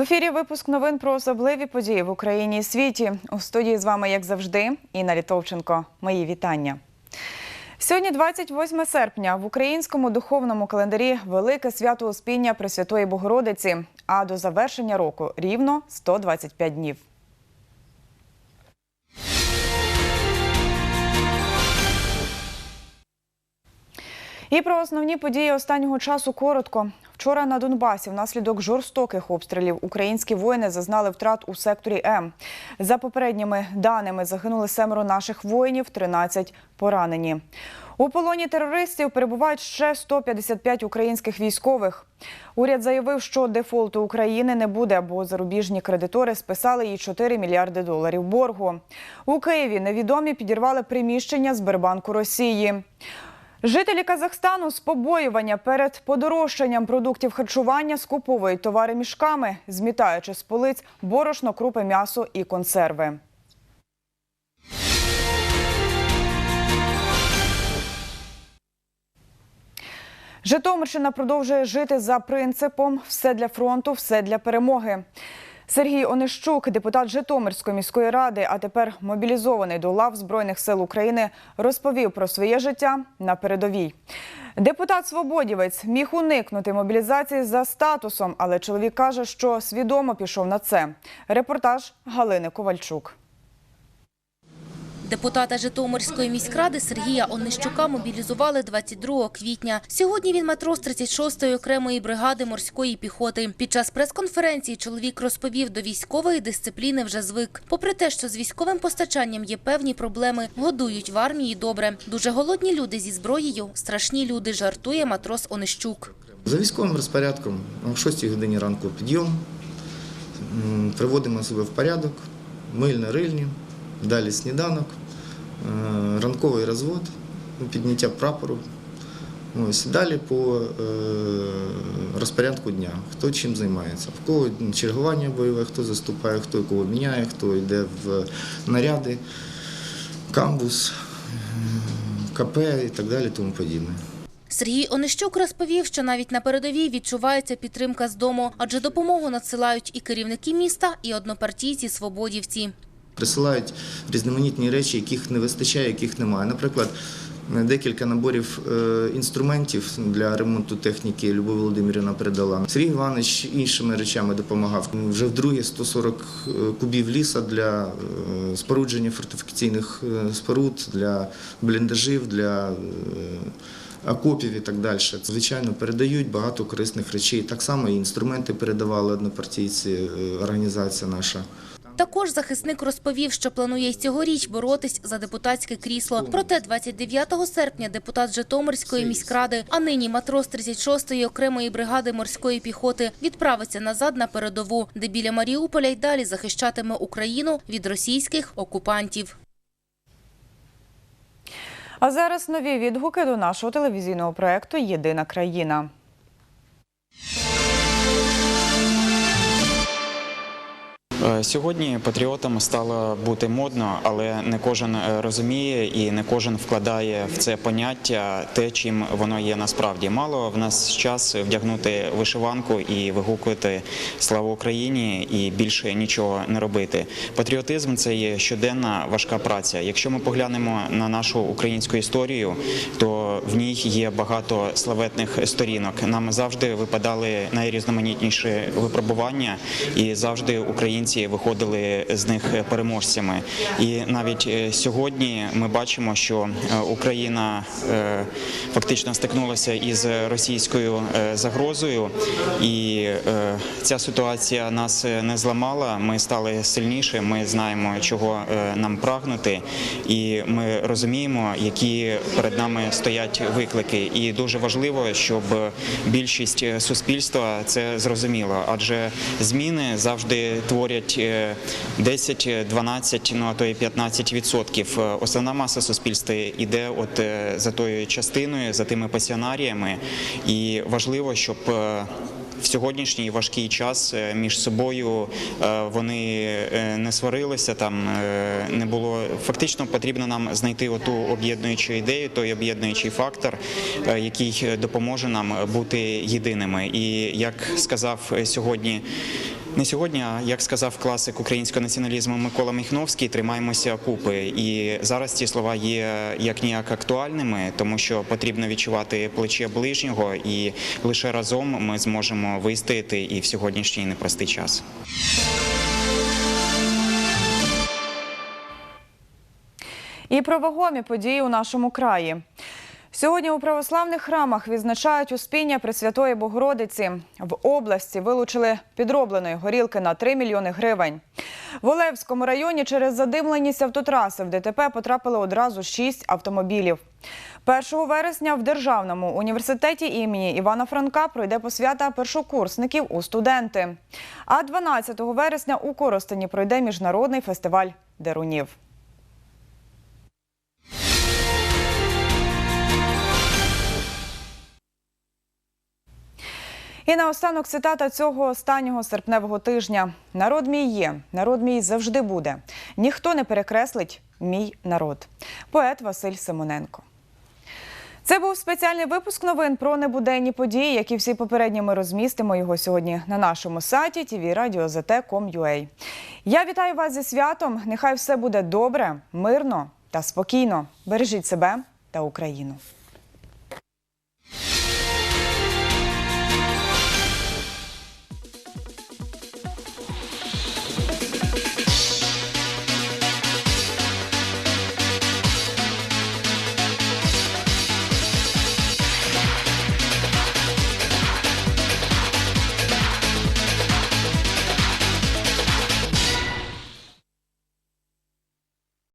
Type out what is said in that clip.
В ефірі випуск новин про особливі події в Україні і світі. У студії з вами, як завжди, Інна Літовченко. Мої вітання. Сьогодні, 28 серпня, в українському духовному календарі велике свято Успіння Пресвятої Богородиці. А до завершення року рівно 125 днів. І про основні події останнього часу коротко. Вчора на Донбасі внаслідок жорстоких обстрілів українські воїни зазнали втрат у секторі М. За попередніми даними загинули семеро наших воїнів, 13 поранені. У полоні терористів перебувають ще 155 українських військових. Уряд заявив, що дефолту України не буде, бо зарубіжні кредитори списали їй 4 мільярди доларів боргу. У Києві невідомі підірвали приміщення Сбербанку Росії. Жителі Казахстану з побоювання перед подорожчанням продуктів харчування скуповують товари мішками, змітаючи з полиць борошно, крупи, м'ясо і консерви. Житомирщина продовжує жити за принципом все для фронту, все для перемоги. Сергій Онищук, депутат Житомирської міської ради, а тепер мобілізований до лав Збройних сил України, розповів про своє життя на передовій. Депутат Свободівець міг уникнути мобілізації за статусом, але чоловік каже, що свідомо пішов на це. Репортаж Галини Ковальчук. Депутата Житомирської міськради Сергія Онищука мобілізували 22 квітня. Сьогодні він матрос 36-ї окремої бригади морської піхоти. Під час прес-конференції чоловік розповів, до військової дисципліни вже звик. Попри те, що з військовим постачанням є певні проблеми, годують в армії добре. Дуже голодні люди зі зброєю, страшні люди, жартує матрос Онищук. За військовим розпорядком о 6 годині ранку підйом, приводимо себе в порядок, мильне рильні, далі сніданок, е, ранковий розвод, підняття прапору. Ось далі по е, розпорядку дня, хто чим займається, в кого чергування бойове, хто заступає, хто кого міняє, хто йде в наряди, камбус, е, КП і так далі, тому подібне. Сергій Онищук розповів, що навіть на передовій відчувається підтримка з дому, адже допомогу надсилають і керівники міста, і однопартійці свободівці. Присилають різноманітні речі, яких не вистачає, яких немає. Наприклад, декілька наборів е, інструментів для ремонту техніки Любов Володимирівна передала. Сергій Іванович іншими речами допомагав. Вже вдруге 140 кубів ліса для е, спорудження фортифікаційних е, споруд, для бліндажів, для е, окопів і так далі. Звичайно, передають багато корисних речей. Так само і інструменти передавали однопартійці, е, організація наша. Також захисник розповів, що планує й цьогоріч боротись за депутатське крісло. Проте 29 серпня депутат Житомирської міськради, а нині матрос 36-ї окремої бригади морської піхоти відправиться назад на передову, де біля Маріуполя й далі захищатиме Україну від російських окупантів. А зараз нові відгуки до нашого телевізійного проекту Єдина країна. Сьогодні патріотам стало бути модно, але не кожен е, розуміє і не кожен вкладає в це поняття те, чим воно є насправді. Мало в нас час вдягнути вишиванку і вигукувати слава Україні і більше нічого не робити. Патріотизм це є щоденна важка праця. Якщо ми поглянемо на нашу українську історію, то в ній є багато славетних сторінок. Нам завжди випадали найрізноманітніші випробування, і завжди українці виходили з них переможцями. І навіть е, сьогодні ми бачимо, що е, Україна е, фактично стикнулася із російською загрозою, і ця ситуація нас не зламала. Ми стали сильніше. Ми знаємо, чого нам прагнути, і ми розуміємо, які перед нами стоять виклики. І дуже важливо, щоб більшість суспільства це зрозуміла, адже зміни завжди творять е, 10, 12, ну а то і 15 відсотків. Е, Основна маса суспільства йде от е, за тою частиною, за тими пасіонаріями, і важливо, щоб е, в сьогоднішній важкий час між собою вони не сварилися. Там не було фактично потрібно нам знайти оту об'єднуючу ідею, той об'єднуючий фактор, який допоможе нам бути єдиними. І як сказав сьогодні. Не сьогодні, як сказав класик українського націоналізму Микола Міхновський, тримаємося купи. І зараз ці слова є як ніяк актуальними, тому що потрібно відчувати плече ближнього, і лише разом ми зможемо вистояти і в сьогоднішній непростий час. І про вагомі події у нашому краї. Сьогодні у православних храмах відзначають успіння Пресвятої Богородиці. В області вилучили підробленої горілки на 3 мільйони гривень. В Олевському районі через задимленість автотраси в ДТП потрапили одразу 6 автомобілів. 1 вересня в Державному університеті імені Івана Франка пройде посвята першокурсників у студенти. А 12 вересня у Коростені пройде міжнародний фестиваль дерунів. І наостанок цитата цього останнього серпневого тижня: народ мій є, народ мій завжди буде. Ніхто не перекреслить мій народ. Поет Василь Симоненко. Це був спеціальний випуск новин про небуденні події, які всі попередні ми розмістимо його сьогодні на нашому сайті tvradio.zt.com.ua. Я вітаю вас зі святом. Нехай все буде добре, мирно та спокійно. Бережіть себе та Україну.